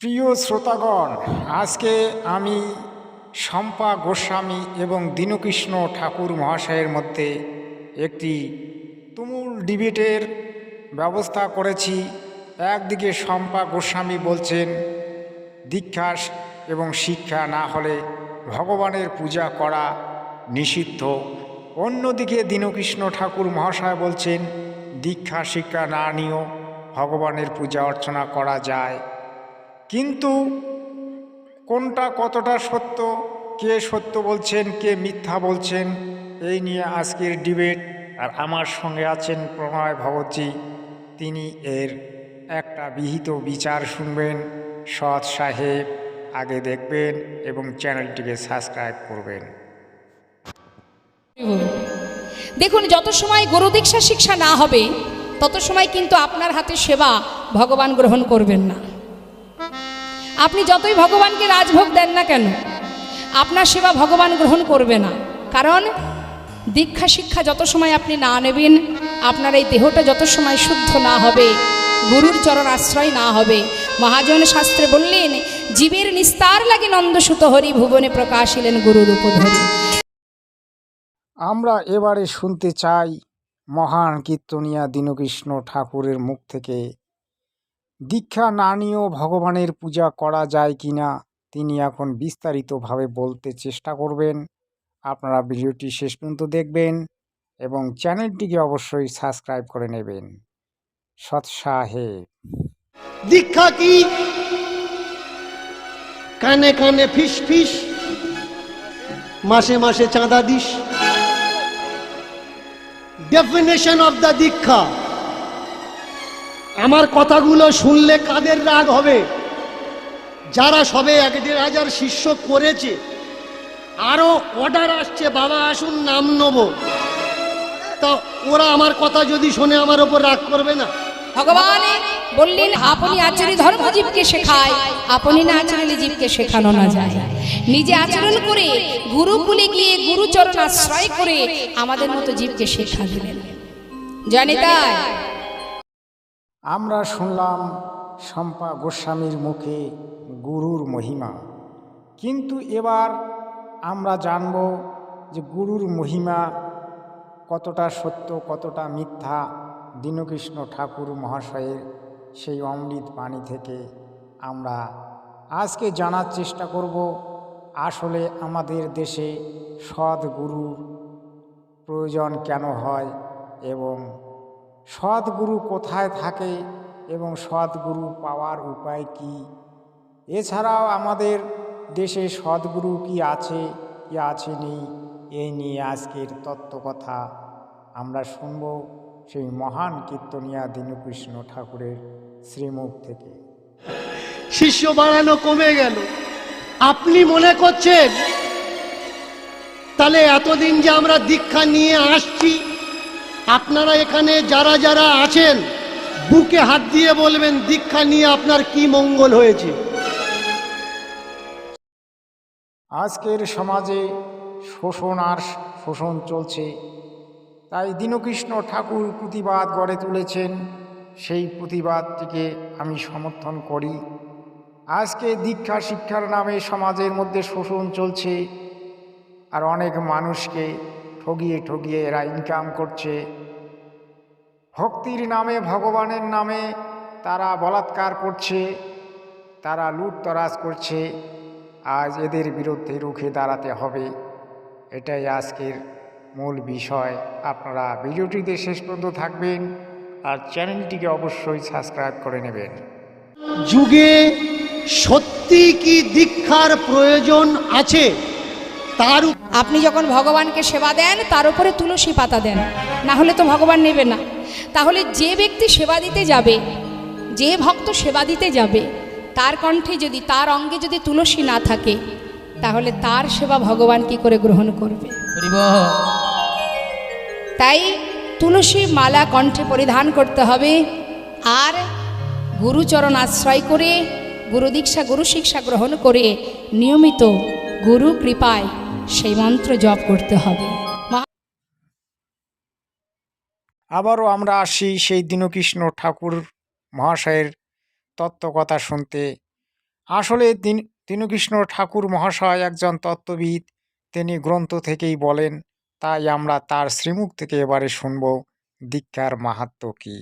প্রিয় শ্রোতাগণ, আজকে আমি শম্পা গোস্বামী এবং দীনকৃষ্ণ ঠাকুর মহাশয়ের মধ্যে একটি তুমুল ডিবেটের ব্যবস্থা করেছি। একদিকে শম্পা গোস্বামী বলছেন দীক্ষা এবং শিক্ষা না হলে ভগবানের পূজা করা নিষিদ্ধ। অন্যদিকে দীনকৃষ্ণ ঠাকুর মহাশয় বলছেন, দীক্ষা শিক্ষা না নিয়েও ভগবানের পূজা অর্চনা করা যায়। কিন্তু কোনটা কতটা সত্য, কে সত্য বলছেন, কে মিথ্যা বলছেন, এই নিয়ে আজকের ডিবেট। আর আমার সঙ্গে আছেন প্রণয় ভগতজি, তিনি এর একটা বিহিত বিচার শুনবেন, সৎ সাহেব, আগে দেখবেন এবং চ্যানেলটিকে সাবস্ক্রাইব করবেন। দেখুন, যত সময় গুরু দীক্ষা শিক্ষা না হবে, তত সময় কিন্তু আপনার হাতে সেবা ভগবান গ্রহণ করবেন না। আপনি যতই ভগবানকে রাজভোগ দেন না কেন, আপনার সেবা ভগবান গ্রহণ করবে না। কারণ দীক্ষা শিক্ষা যত সময় আপনি না নেবেন, আপনার এই দেহটা যত সময় শুদ্ধ না হবে, গুরুর চরণ আশ্রয় না হবে। মহাজন শাস্ত্রে বললেন, জীবের নিস্তার লাগে নন্দসুত হরি ভুবনে প্রকাশিলেন গুরুর উপধরি। আমরা এবারে শুনতে চাই মহান কীর্তনিয়া দীনকৃষ্ণ ঠাকুরের মুখ থেকে। দীক্ষা না নিয়েও ভগবানের পূজা করা যায় কি না, তিনি এখন বিস্তারিতভাবে বলতে চেষ্টা করবেন। আপনারা ভিডিওটি শেষ পর্যন্ত দেখবেন এবং চ্যানেলটিকে অবশ্যই সাবস্ক্রাইব করে নেবেন। সৎ সাহেব দীক্ষা কি? কানে কানে ফিস ফিস, মাসে মাসে চাঁদা দিস। ডেফিনেশন অফ দ্য দীক্ষা। আমার কথাগুলো শুনলে কাদের রাগ হবে? যারা সবে এক দেড় হাজার শিষ্য করেছে, আরও অর্ডার আসছে, বাবা আসুন, নাম নেব। তা ওরা আমার কথা যদি শুনে, আমার ওপর রাগ করবে না। ভগবান বললেন, আপনি আচরণ ধর্ম জীবকে শেখায়, আপনি না আচরণে জীবকে শেখানো না যায়। নিজে আচরণ করে, গুরুকুলে গিয়ে গুরুচরণ আশ্রয় করে আমাদের মতো জীবকে শেখা দিলেন জানি তাই? আমরা শুনলাম শম্পা গোস্বামীর মুখে গুরুর মহিমা। কিন্তু এবার আমরা জানব যে গুরুর মহিমা কতটা সত্য, কতটা মিথ্যা দীনকৃষ্ণ ঠাকুর মহাশয়ের সেই অমৃত বাণী থেকে আমরা আজকে জানার চেষ্টা করব, আসলে আমাদের দেশে সৎ প্রয়োজন কেন হয় এবং সদ্গুরু কোথায় থাকে এবং সদ্গুরু পাওয়ার উপায় কি? এছাড়াও আমাদের দেশে সদ্গুরু কি আছে কি আছে নেই এই নিয়ে আজকের তত্ত্বকথা আমরা শুনব সেই মহান কীর্তনিয়া দীনকৃষ্ণ ঠাকুরের শ্রীমুখ থেকে। শিষ্য বাড়ানো কমে গেল। আপনি মনে করছেন, তাহলে এতদিন যে আমরা দীক্ষা নিয়ে আসছি আপনারা এখানে যারা যারা আছেন, বুকে হাত দিয়ে বলবেন, দীক্ষা নিয়ে আপনার কি মঙ্গল হয়েছে? আজকের সমাজে শোষণ আর শোষণ চলছে। তাই দীনকৃষ্ণ ঠাকুর প্রতিবাদ গড়ে তুলেছেন। সেই প্রতিবাদটিকে আমি সমর্থন করি। আজকে দীক্ষা শিক্ষার নামে সমাজের মধ্যে শোষণ চলছে। আর অনেক মানুষকে ঠগিয়ে ঠগিয়ে এরা ইনকাম করছে। ভক্তির নামে, ভগবানের নামে তারা বলাৎকার করছে, তারা লুটতরাজ করছে। আজ এদের বিরুদ্ধে রুখে দাঁড়াতে হবে। এটাই আজকের মূল বিষয়। আপনারা ভিডিওটিতে শেষ পর্যন্ত থাকবেন আর চ্যানেলটিকে অবশ্যই সাবস্ক্রাইব করে নেবেন। যুগে সত্যি কি দীক্ষার প্রয়োজন আছে? তার আপনি যখন ভগবানকে সেবা দেন তার উপরে তুলসী পাতা দেন। না হলে তো ভগবান নেবে না। তাহলে যে ব্যক্তি সেবা দিতে যাবে যে ভক্ত সেবা দিতে যাবে তার কণ্ঠে যদি তার অঙ্গে যদি তুলসী না থাকে তাহলে তার সেবা ভগবান কি করে গ্রহণ করবে? তাই তুলসী মালা কণ্ঠে পরিধান করতে হবে। আর গুরুচরণ আশ্রয় করে গুরুদীক্ষা গুরু শিক্ষা গ্রহণ করে নিয়মিত গুরু কৃপায় সেই মন্ত্র জপ করতে হবে। আবারও আমরা আসি সেই দীনকৃষ্ণ ঠাকুর মহাশয়ের তত্ত্বকথা শুনতে। আসলে তিন তৃণকৃষ্ণ ঠাকুর মহাশয় একজন তত্ত্ববিদ তিনি গ্রন্থ থেকেই বলেন তাই আমরা তার শ্রীমুখ থেকে এবারে শুনব দীক্ষার মাহাত্ম কী।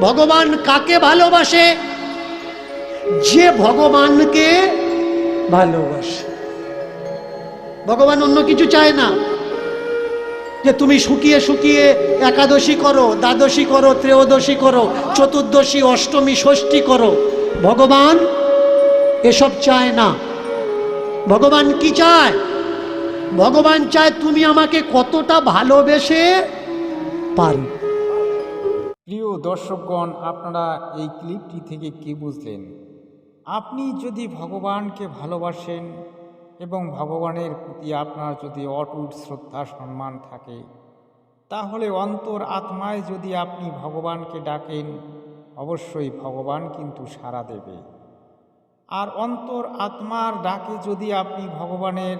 ভগবান কাকে ভালোবাসে? যে ভগবানকে ভালোবাসে। ভগবান অন্য কিছু চায় না। যে তুমি শুকিয়ে শুকিয়ে একাদশী করো, দ্বাদশী করো, ত্রয়োদশী করো, চতুর্দশী, অষ্টমী, ষষ্ঠী করো। ভগবান এসব চায় না। ভগবান কি চায়? ভগবান চায় তুমি আমাকে কতটা ভালোবেসে পারো। প্রিয় দর্শকগণ, আপনারা এই ক্লিপটি থেকে কি বুঝলেন? আপনি যদি ভগবানকে ভালোবাসেন এবং ভগবানের প্রতি আপনার যদি অটুট শ্রদ্ধা, সম্মান থাকে, তাহলে অন্তর আত্মায় যদি আপনি ভগবানকে ডাকেন, অবশ্যই ভগবান কিন্তু সাড়া দেবে। আর অন্তর আত্মার ডাকে যদি আপনি ভগবানের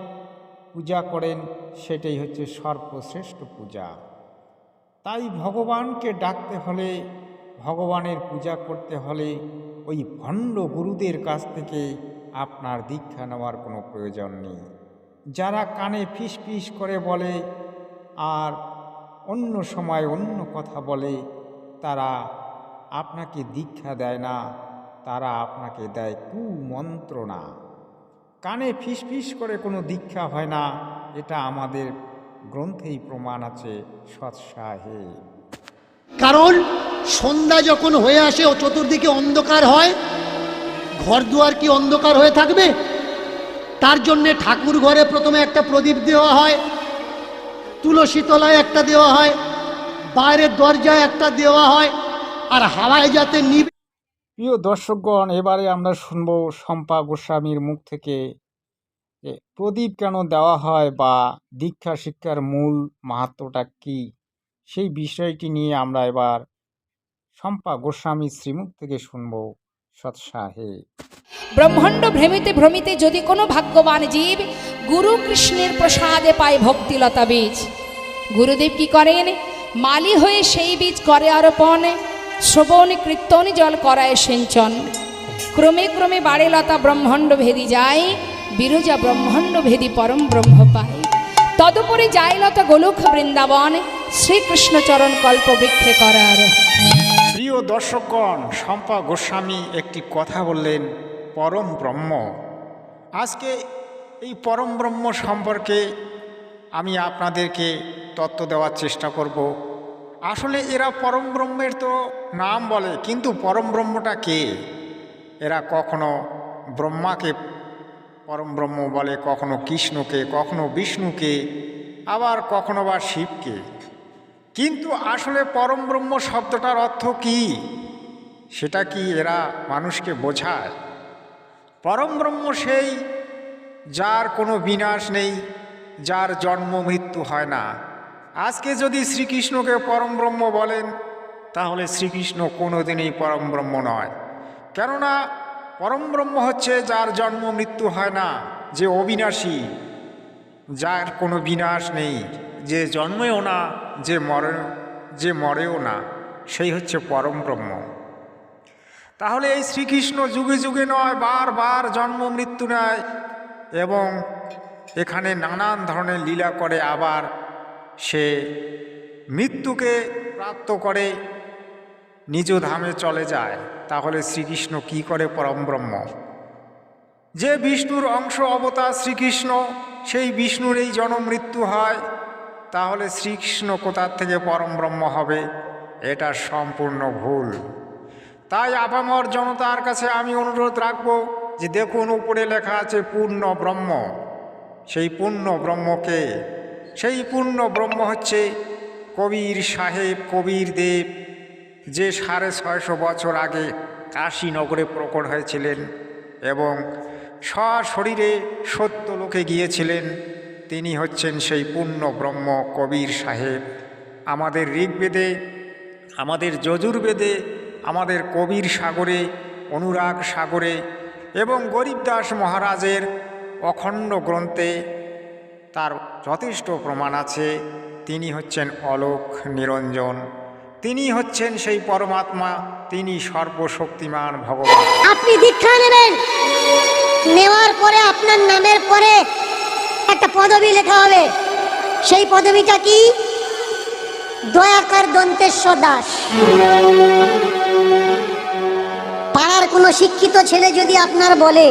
পূজা করেন, সেটাই হচ্ছে সর্বশ্রেষ্ঠ পূজা। তাই ভগবানকে ডাকতে হলে, ভগবানের পূজা করতে হলে, ওই ভণ্ড গুরুদের কাছ থেকে আপনার দীক্ষা নেওয়ার কোনো প্রয়োজন নেই। যারা কানে ফিস ফিস করে বলে আর অন্য সময় অন্য কথা বলে, তারা আপনাকে দীক্ষা দেয় না, তারা আপনাকে দেয় কুমন্ত্রণা কানে ফিস ফিস করে কোনো দীক্ষা হয় না, এটা আমাদের গ্রন্থেই প্রমাণ আছে সৎসাহে। কারণ সন্ধ্যা যখন হয়ে আসে ও চতুর্দিকে অন্ধকার হয় ঘর দুয়ার কি অন্ধকার হয়ে থাকবে? তার জন্যে ঠাকুর ঘরে প্রথমে একটা প্রদীপ দেওয়া হয়, তুলসী তলায় একটা দেওয়া হয়, বাইরের দরজায় একটা দেওয়া হয়, আর হাওয়ায় যাতে নিবে প্রিয় দর্শকগণ, এবারে আমরা শুনব শম্পা গোস্বামীর মুখ থেকে যে প্রদীপ কেন দেওয়া হয় বা দীক্ষা শিক্ষার মূল মাহাত্মটা কি? সেই বিষয়টি নিয়ে আমরা এবার শম্পা গোস্বামীর শ্রীমুখ থেকে শুনব। সৎসাহে। ব্রহ্মাণ্ড ভ্রমিতে ভ্রমিতে যদি কোনো ভাগ্যবান জীব গুরু কৃষ্ণের প্রসাদে পায় ভক্তিলতা বীজ, গুরুদেব কি করেন? মালি হয়ে সেই বীজ করে আরোপণ, শ্রবণ, কীর্তন, জল করায় সিঞ্চন। ক্রমে ক্রমে বাড়ে লতা ব্রহ্মাণ্ড ভেদি যায়, বিরজা ব্রহ্মাণ্ড ভেদি পরম ব্রহ্ম পায়। তদুপরি যায় লতা গোলক বৃন্দাবন শ্রীকৃষ্ণচরণ কল্প বৃক্ষে করার। প্রিয় দর্শকগণ, শম্পা গোস্বামী একটি কথা বললেন, পরম ব্রহ্ম। আজকে এই পরম ব্রহ্ম সম্পর্কে আমি আপনাদেরকে তত্ত্ব দেওয়ার চেষ্টা করব। আসলে এরা পরম ব্রহ্মের তো নাম বলে, কিন্তু পরম ব্রহ্মটা কে? এরা কখনো ব্রহ্মাকে পরম ব্রহ্ম বলে, কখনো কৃষ্ণকে, কখনো বিষ্ণুকে, আবার কখনো বা শিবকে। কিন্তু আসলে পরম ব্রহ্ম শব্দটার অর্থ কি? সেটা কি এরা মানুষকে বোঝায়? পরম ব্রহ্ম সেই যার কোনো বিনাশ নেই, যার জন্ম মৃত্যু হয় না। আজকে যদি শ্রীকৃষ্ণকে পরম ব্রহ্ম বলেন, তাহলে শ্রীকৃষ্ণ কোনোদিনই পরম ব্রহ্ম নয়। কেননা পরম ব্রহ্ম হচ্ছে যার জন্ম মৃত্যু হয় না, যে অবিনাশী, যার কোনো বিনাশ নেই। যে জন্মেও না, যে মরে, যে মরেও না, সেই হচ্ছে পরম ব্রহ্ম। তাহলে এই শ্রীকৃষ্ণ যুগে যুগে নয় বারবার জন্ম, মৃত্যু নেয় এবং এখানে নানান ধরনের লীলা করে আবার সে মৃত্যুকে প্রাপ্ত করে নিজ ধামে চলে যায়। তাহলে শ্রীকৃষ্ণ কি করে পরম ব্রহ্ম? যে বিষ্ণুর অংশ অবতার শ্রীকৃষ্ণ, সেই বিষ্ণুর এই জনমৃত্যু হয় তাহলে শ্রীকৃষ্ণ কোথার থেকে পরম ব্রহ্ম হবে? এটা সম্পূর্ণ ভুল। তাই আপামর জনতার কাছে আমি অনুরোধ রাখব যে দেখুন, উপরে লেখা আছে পূর্ণ ব্রহ্ম। সেই পূর্ণ ব্রহ্মকে, সেই পূর্ণ ব্রহ্ম হচ্ছে কবির সাহেব, কবির দেব, যে সাড়ে ছয়শো বছর আগে কাশীনগরে প্রকট হয়েছিলেন এবং সশরীরে সত্য লোকে গিয়েছিলেন। তিনি হচ্ছেন সেই পূর্ণ ব্রহ্ম কবির সাহেব। আমাদের ঋগ্বেদে, আমাদের যজুর্বেদে, আমাদের কবির সাগরে, অনুরাগ সাগরে এবং গরিবদাস মহারাজের অখণ্ড গ্রন্থে তার যথেষ্ট প্রমাণ আছে। তিনি হচ্ছেন অলোক নিরঞ্জন। তিনি হচ্ছেন সেই পরমাত্মা। তিনি সর্বশক্তিমান ভগবান। আপনি দীক্ষা নেবেন। নেওয়ার পরে আপনার নামের পরে একটা পদবি লেখা হবে। সেই পদবিটা কি? দয়াকার দন্তেশ্বর দাস। পাড়ার কোনো শিক্ষিত ছেলে যদি আপনার বলে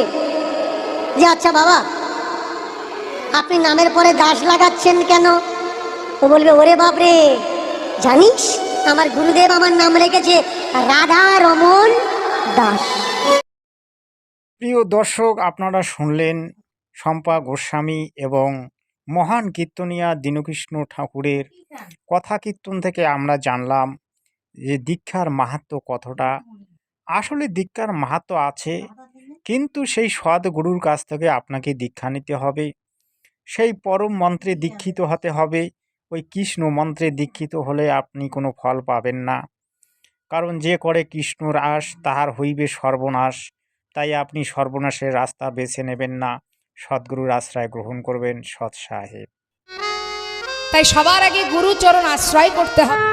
যে আচ্ছা বাবা, আপনি নামের পরে দাস লাগাচ্ছেন কেন? ও বলবে, ওরে বাপরে জানিস, আমার গুরুদেব আমার নাম রেখেছে রাধা রমন দাস। প্রিয় দর্শক, আপনারা শুনলেন শম্পা গোস্বামী এবং মহান কীর্তনিয়া দীনকৃষ্ণ ঠাকুরের কথা কীর্তন থেকে আমরা জানলাম যে দীক্ষার মাহাত্ম কতটা। আসলে দীক্ষার মাহাত্ম আছে, কিন্তু সেই সৎ গুরুর কাছ থেকে আপনাকে দীক্ষা নিতে হবে। সেই পরম মন্ত্রে দীক্ষিত হতে হবে, ওই কৃষ্ণ মন্ত্রে দীক্ষিত হলে আপনি কোনো ফল পাবেন না। কারণ যে করে কৃষ্ণ রাস তাহার হইবে সর্বনাশ, তাই আপনি সর্বনাশের রাস্তা বেছে নেবেন না। সদ্গুরুর আশ্রয় গ্রহণ করবেন সৎ সাহেব। তাই সবার আগে গুরুচরণ আশ্রয় করতে হবে।